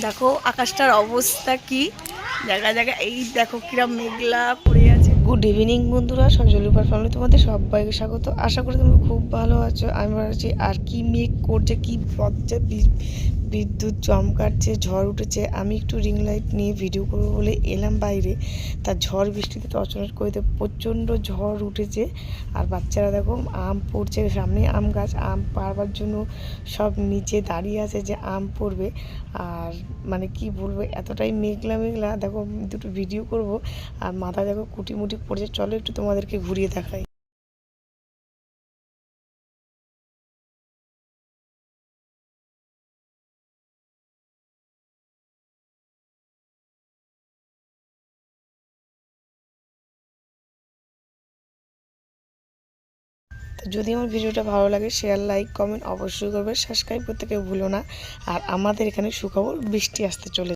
দেখো আকাশটার অবস্থা কি? জায়গা জায়গা এই দেখো কিরম মেঘলা পড়ে আছে। গুড ইভিনিং বন্ধুরা সজলিপার ফ্যামিলি তোমাদের সবাইকে স্বাগত। আশা করি তোমরা খুব ভালো আছো, আমি ভালো আছি। আর কি মেঘ করছে, কি বি- বিদ্যুৎ চমকাচ্ছে, ঝড় উঠেছে, আমি একটু রিং লাইট নিয়ে ভিডিও করব বলে এলাম বাইরে। তার ঝড় বৃষ্টিতে টর্চলেট করিতে প্রচণ্ড ঝড় উঠেছে। আর বাচ্চারা দেখো, আম পড়ছে সামনে, আম গাছ, আম পারবার জন্য সব নিচে দাঁড়িয়ে আছে যে আম পড়বে। আর মানে কি বলব, এতটাই মেঘলা মেঘলা, দেখো দুটো ভিডিও করব। আর মাথা দেখো কুটি মুটি পড়ছে চলো একটু তোমাদেরকে ঘুরিয়ে দেখাই। যদি আমার ভিডিওটা ভালো লাগে শেয়ার লাইক কমেন্ট অবশ্যই করবে। সাবস্ক্রাইব করতে কেউ ভুলো না। আর আমাদের এখানে সুখবর বৃষ্টি আসতে চলে